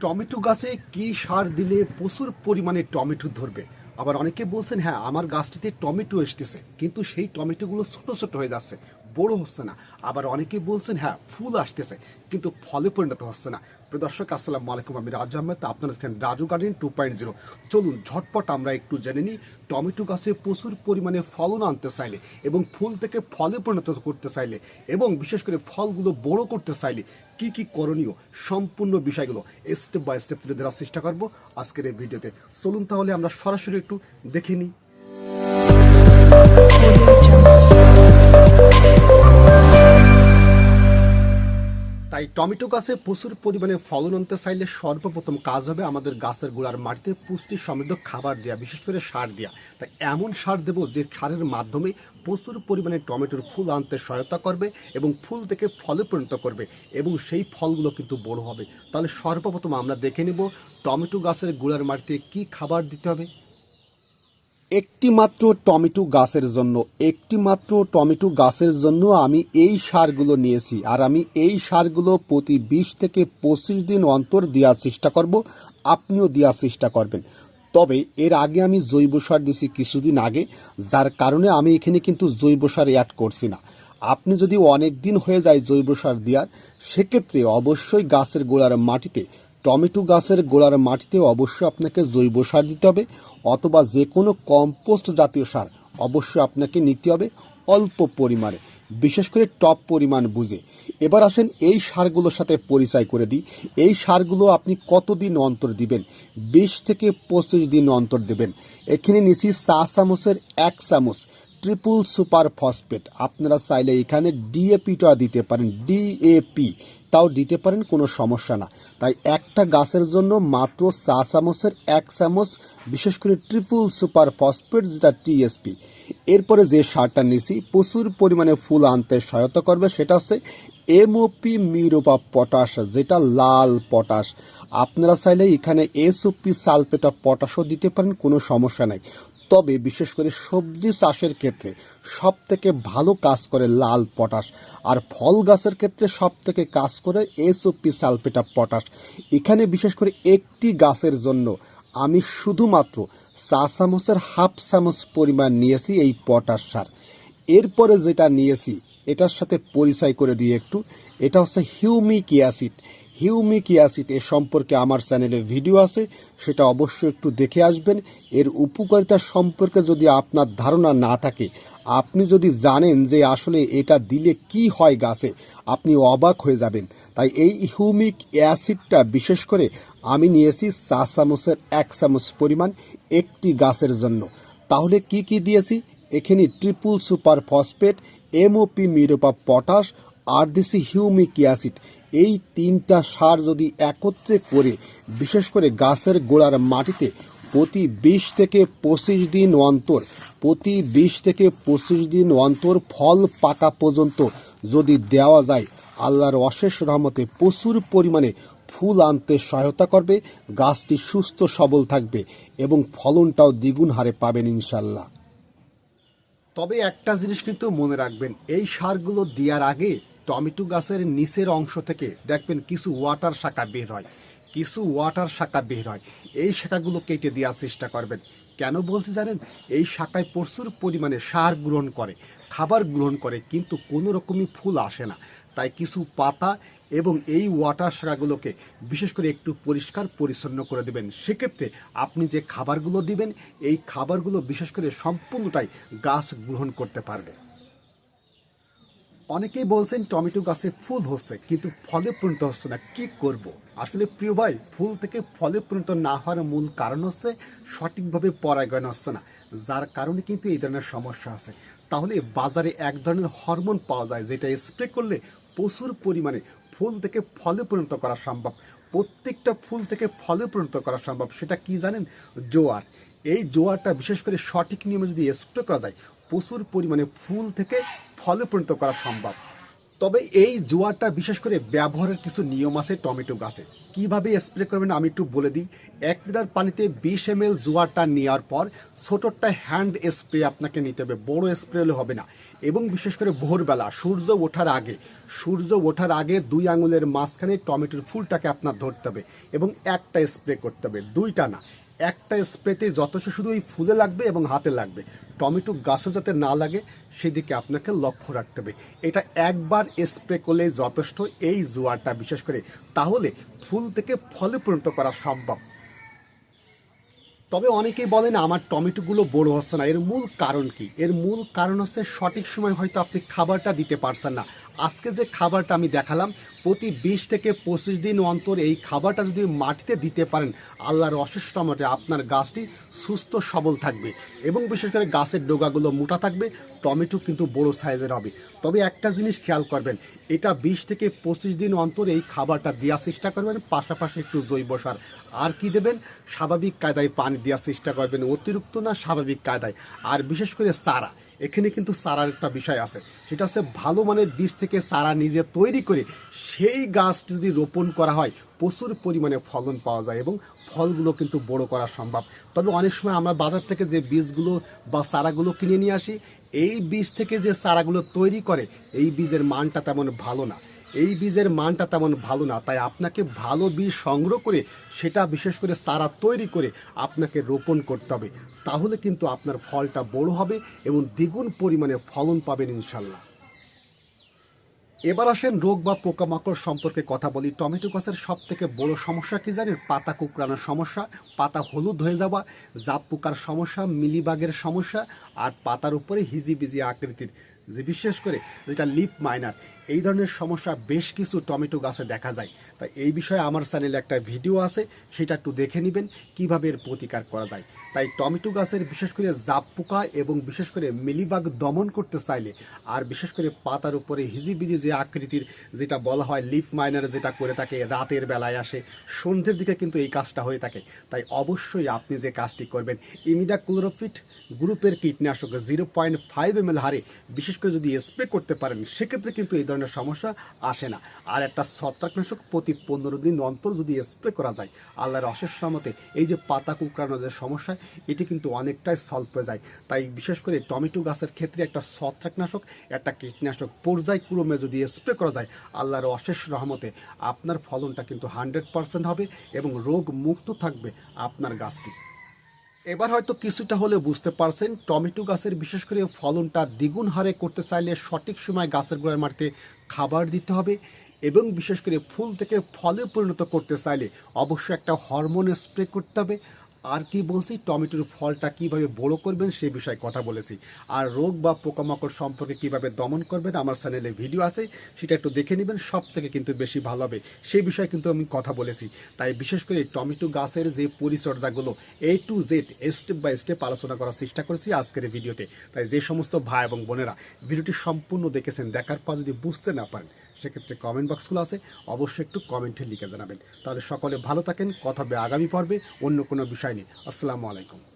Tomato গাছে কি সার দিলে প্রচুর পরিমাণে টমেটো ধরবে? আবার অনেকে বলছেন হ্যাঁ আমার গাছটিতে টমেটো এসতেছে কিন্তু সেই টমেটোগুলো ছোট ছোট হয়ে যাচ্ছে। বড় হচ্ছে না। আবার অনেকে বলছেন হ্যাঁ ফুল আসতেছে, কিন্তু ফলে পরিণত হচ্ছে না। প্রিয় দর্শক, আসসালামু আলাইকুম, আমি রাজু আহমেদ, আপনারা দেখছেন Raju garden two point zero. চলুন, ঝটপট আমরা একটু জেনে নিই, টমেটো গাছে প্রচুর পরিমাণে ফলন আনতে চাইলে এবং ফুল থেকে ফলে পরিণত করতে চাইলে এবং বিশেষ করে ফলগুলো বড় করতে চাইলে কি কি করণীয়, সম্পূর্ণ বিষয়গুলো স্টেপ বাই স্টেপ তুলে ধরার চেষ্টা করব আজকের এই ভিডিওতে। চলুন তাহলে আমরা সরাসরি একটু দেখে নিই। তাই টমেটো গাছে প্রচুর পরিমাণে ফলন আনতে চাইলে সর্বপ্রথম কাজ হবে আমাদের গাছের গোড়ার মাটিতে পুষ্টি সমৃদ্ধ খাবার দেওয়া বিশেষ করে সার দেওয়া তাই এমন সার দেবো যে সারের মাধ্যমে প্রচুর পরিমাণে টমেটোর ফুল আনতে সহায়তা করবে এবং ফুল থেকে ফলে পরিণত করবে এবং সেই ফলগুলো কিন্তু বড় হবে। তাহলে সর্বপ্রথম আমরা দেখে নেব টমেটো গাছের গোড়ার মাটিতে কি খাবার দিতে হবে। একটি মাত্র টমেটো গাছের জন্য একটি মাত্র টমেটো গাছের জন্য আমি এই সারগুলো নিয়েছি আর আমি এই সারগুলো প্রতি বিশ থেকে পঁচিশ দিন অন্তর দেওয়ার চেষ্টা করব, আপনিও দেওয়ার চেষ্টা করবেন। তবে এর আগে আমি জৈব সার দিয়েছি কিছুদিন আগে, যার কারণে আমি এখানে কিন্তু জৈব সার অ্যাড করছি না। আপনি যদি অনেক দিন হয়ে যায় জৈব সার দেওয়ার, সেক্ষেত্রে অবশ্যই গাছের গোড়ার মাটিতে টমেটো গাছের গোড়ার মাটিতে অবশ্যই আপনাকে জৈব সার দিতে হবে অথবা যে কোনো কম্পোস্ট জাতীয় সার অবশ্যই আপনাকে নিতে হবে অল্প পরিমাণে, বিশেষ করে টপ পরিমাণ বুঝে। এবার আসেন এই সারগুলোর সাথে পরিচয় করে দিই। এই সারগুলো আপনি কতদিন অন্তর দিবেন? বিশ থেকে পঁচিশ দিন অন্তর দেবেন। এখানে নিচ্ছি চা চামচের এক চামচ ট্রিপল সুপার ফসফেট। আপনারা চাইলে এখানে ডিএপিটা দিতে পারেন। ডিএপি তাও দিতে পারেন, কোনো সমস্যা না। তাই একটা গাছের জন্য মাত্র চা চামচের এক চামচ, বিশেষ করে ট্রিপল সুপার ফসফেট, যেটা টিএসপি এরপরে যে সারটা নিছি, প্রচুর পরিমাণে ফুল আনতে সহায়তা করবে, সেটা হচ্ছে এমওপি মিউরোপা পটাশ, যেটা লাল পটাশ। আপনারা চাইলে এখানে এসওপি সালফেট অফ পটাশও দিতে পারেন, কোনো সমস্যা নাই। তবে বিশেষ করে সবজি চাষের ক্ষেত্রে সব থেকে ভালো কাজ করে লাল পটাশ। আর ফল গাছের ক্ষেত্রে সব থেকে কাজ করে এসওপি সালফেট পটাশ। এখানে বিশেষ করে একটি গাছের জন্য আমি শুধুমাত্র চা চামচের হাফ চামচ পরিমাণ নিয়েছি এই পটাশ সার। এরপরে যেটা নিয়েছি, এটার সাথে পরিচয় করে দিয়ে একটু। এটা হচ্ছে হিউমিক অ্যাসিড। হিউমিক অ্যাসিড এ সম্পর্কে আমার চ্যানেলে ভিডিও আছে, সেটা অবশ্যই একটু দেখে আসবেন। এর উপকারিতা সম্পর্কে যদি আপনার ধারণা না থাকে, আপনি যদি জানেন যে আসলে এটা দিলে কি হয় গাছে, আপনি অবাক হয়ে যাবেন। তাই এই হিউমিক অ্যাসিডটা বিশেষ করে আমি নিয়েছি চা চামচের এক চামচ পরিমাণ একটি গাছের জন্য। তাহলে কি কি দিয়েছি? এখানে ট্রিপল সুপার ফসফেট, এমওপি মিরোপা পটাশ আর দিছি হিউমিক অ্যাসিড, এই তিনটা সার যদি একত্রে করে, বিশেষ করে গাছের গোড়ার মাটিতে, প্রতি বিশ থেকে পঁচিশ দিন অন্তর, প্রতি বিশ থেকে পঁচিশ দিন অন্তর ফল পাকা পর্যন্ত যদি দেওয়া যায়, আল্লাহর অশেষ রহমতে প্রচুর পরিমাণে ফুল আনতে সহায়তা করবে, গাছটি সুস্থ সবল থাকবে এবং ফলনটাও দ্বিগুণ হারে পাবেন ইনশাল্লাহ তবে একটা জিনিস কিন্তু মনে রাখবেন, এই সারগুলো দেওয়ার আগে টমেটো গাছের নিচের অংশ থেকে দেখবেন কিছু ওয়াটার শাখা বের হয়, কিছু ওয়াটার শাখা বের হয়। এই শাখাগুলো কেটে দেওয়ার চেষ্টা করবেন। কেন বলছি জানেন? এই শাখায় প্রচুর পরিমাণে সার গ্রহণ করে, খাবার গ্রহণ করে, কিন্তু কোনো রকমই ফুল আসে না। তাই কিছু পাতা এবং এই ওয়াটার শাখাগুলোকে বিশেষ করে একটু পরিষ্কার, পরিচ্ছন্ন করে দেবেন। সেক্ষেত্রে আপনি যে খাবারগুলো দিবেন, এই খাবারগুলো বিশেষ করে সম্পূর্ণটাই গাছ গ্রহণ করতে পারবে। অনেকেই বলছেন টমেটো গাছে ফুল হচ্ছে, কিন্তু ফলে পরিণত হচ্ছে না। কি করব। আসলে প্রিয় ভাই, ফুল থেকে ফলে পরিণত না হওয়ার মূল কারণ হচ্ছে সঠিকভাবে পরাগায়ন হচ্ছে না, যার কারণে কিন্তু এই ধরনের সমস্যা আছে। তাহলে বাজারে এক ধরনের হরমোন পাওয়া যায়, যেটা স্প্রে করলে প্রচুর পরিমাণে ফুল থেকে ফলে পরিণত করা সম্ভব। প্রত্যেকটা ফুল থেকে ফলে পরিণত করা সম্ভব, সেটা কি জানেন? জোয়ার। এই জোয়ারটা বিশেষ করে সঠিক নিয়মে যদি স্প্রে করা যায় প্রচুর পরিমাণে ফুল থেকে ফলে পরিণত করা সম্ভব। তবে এই জোয়ারটা বিশেষ করে ব্যবহারের কিছু নিয়ম আছে টমেটো গাছে। কীভাবে স্প্রে করবেন আমি একটু বলে দিই। এক লিটার পানিতে বিশ এম এল জোয়ারটা নেওয়ার পর ছোটটা হ্যান্ড স্প্রে আপনাকে নিতে হবে, বড় স্প্রে হলে হবে না। এবং বিশেষ করে ভোরবেলা, সূর্য ওঠার আগে, সূর্য ওঠার আগে দুই আঙুলের মাঝখানে টমেটোর ফুলটাকে আপনার ধরতে হবে এবং একটা স্প্রে করতে হবে, দুইটা না। একটা স্প্রেতে যথেষ্ট শুধু ওই ফুলে লাগবে এবং হাতে লাগবে। টমেটো গাছও যাতে না লাগে, সেদিকে আপনাকে লক্ষ্য রাখতে হবে। এটা একবার স্প্রে করলে যথেষ্ট এই জোয়ারটা, বিশেষ করে তাহলে ফুল থেকে ফলে পরিণত করা সম্ভব। তবে অনেকেই বলেন, আমার টমেটোগুলো বড় হচ্ছে না। এর মূল কারণ কি? এর মূল কারণ হচ্ছে সঠিক সময় হয়তো আপনি খাবারটা দিতে পারছেন না। আজকে যে খাবারটা আমি দেখালাম, প্রতি বিশ থেকে পঁচিশ দিন অন্তর এই খাবারটা যদি মাটিতে দিতে পারেন, আল্লাহর অশেষ টমেটো আপনার গাছটি সুস্থ, সবল থাকবে এবং বিশেষ করে গাছের ডোগাগুলো মোটা থাকবে, টমেটো কিন্তু বড় সাইজের হবে। তবে একটা জিনিস খেয়াল করবেন, এটা বিশ থেকে পঁচিশ দিন অন্তর এই খাবারটা দেওয়ার চেষ্টা করবেন, পাশাপাশি একটু জৈব সার। আর কি দেবেন? স্বাভাবিক কায়দায় পানি দেওয়ার চেষ্টা করবেন, অতিরিক্ত না স্বাভাবিক কায়দায়। আর বিশেষ করে চারা। এখানে কিন্তু চারার একটা বিষয় আছে। সেটা হচ্ছে ভালো মানের বীজ থেকে চারা নিজে তৈরি করে সেই গাছটি যদি রোপণ করা হয়, প্রচুর পরিমাণে ফলন পাওয়া যায় এবং ফলগুলো কিন্তু বড় করা সম্ভব। তবে অনেক সময় আমরা বাজার থেকে যে বীজগুলো বা চারাগুলো কিনে নিয়ে আসি, এই বীজ থেকে যে চারাগুলো তৈরি করে, এই বীজের মানটা তেমন ভালো না। এই বীজের মানটা তেমন ভালো না, তাই আপনাকে ভালো বীজ সংগ্রহ করে সেটা বিশেষ করে চারা তৈরি করে আপনাকে রোপণ করতে হবে। তাহলে কিন্তু আপনার ফলটা বড় হবে এবং দ্বিগুণ পরিমাণে ফলন পাবেন ইনশাল্লাহ এবার আসেন রোগ বা পোকামাকড় সম্পর্কে কথা বলি। টমেটো গাছের সব থেকে বড় সমস্যা কি জানেন? পাতা কুকরানোর সমস্যা, পাতা হলুদ হয়ে যাওয়া, জাপ পোকার সমস্যা, মিলিবাগের সমস্যা আর পাতার উপরে হিজিবিজি আকৃতির। যে বিশেষ করে যেটা লিপ মাইনার এই ধরনের সমস্যা বেশ কিছু টমেটো গাছে দেখা যায়। তাই এই বিষয়ে আমার চ্যানেলে একটা ভিডিও আছে, সেটা একটু দেখে নেবেন, কীভাবে এর প্রতিকার করা যায়। তাই টমেটো গাছের বিশেষ করে জাপ পোকা এবং বিশেষ করে মিলিবাগ দমন করতে চাইলে, আর বিশেষ করে পাতার উপরে হিজিবিজি যে আকৃতির যেটা বলা হয় লিফ মাইনার যেটা করে থাকে, রাতের বেলায় আসে, সন্ধ্যের দিকে কিন্তু এই কাজটা হয়ে থাকে। তাই অবশ্যই আপনি যে কাজটি করবেন, ইমিডা ক্লোরোফিট গ্রুপের কীটনাশক zero point five M L হারে বিশেষ করে যদি স্প্রে করতে পারেন, সেক্ষেত্রে কিন্তু এই ধরনের সমস্যা আসে না। আর একটা ছত্রাকনাশক প্রতি পনেরো দিন অন্তর যদি স্প্রে করা যায়, আল্লাহর অশেষ মতে এই যে পাতা কুকড়ানোর যে সমস্যা, এটি কিন্তু অনেকটাই সলভ হয়ে যায়। তাই বিশেষ করে টমেটো গাছের ক্ষেত্রে একটা ছত্রাকনাশক, একটা কীটনাশক পর্যায়ক্রমে যদি স্প্রে করা যায়, আল্লাহর অশেষ রহমতে আপনার ফলনটা কিন্তু হান্ড্রেড পার্সেন্ট হবে এবং রোগ মুক্ত থাকবে আপনার গাছটি। এবার হয়তো কিছুটা হলে বুঝতে পারছেন, টমেটো গাছের বিশেষ করে ফলনটা দ্বিগুণ হারে করতে চাইলে সঠিক সময় গাছের গোড়ায় মারতে খাবার দিতে হবে। এবং বিশেষ করে ফুল থেকে ফলে পরিণত করতে চাইলে অবশ্যই একটা হরমোন স্প্রে করতে হবে। আর কি বলছি, টমেটোর ফলটা কীভাবে বড় করবেন সে বিষয়ে কথা বলেছি। আর রোগ বা পোকামাকড় সম্পর্কে কীভাবে দমন করবেন আমার চ্যানেলে ভিডিও আছে, সেটা একটু দেখে নেবেন সব থেকে কিন্তু বেশি ভালো হবে। সেই বিষয়ে কিন্তু আমি কথা বলেছি। তাই বিশেষ করে টমেটো গাছের যে পরিচর্যাগুলো A to Z step by step আলোচনা করার চেষ্টা করেছি আজকের ভিডিওতে। তাই যে সমস্ত ভাই এবং বোনেরা ভিডিওটি সম্পূর্ণ দেখেছেন, দেখার পর যদি বুঝতে না পারেন সেক্ষেত্রে কমেন্ট বক্সগুলো আছে। অবশ্যই একটু কমেন্টে লিখে জানাবেন। তাহলে সকলে ভালো থাকেন। কথা হবে আগামী পর্বে। অন্য কোনো বিষয় নেই আসসালামু আলাইকুম।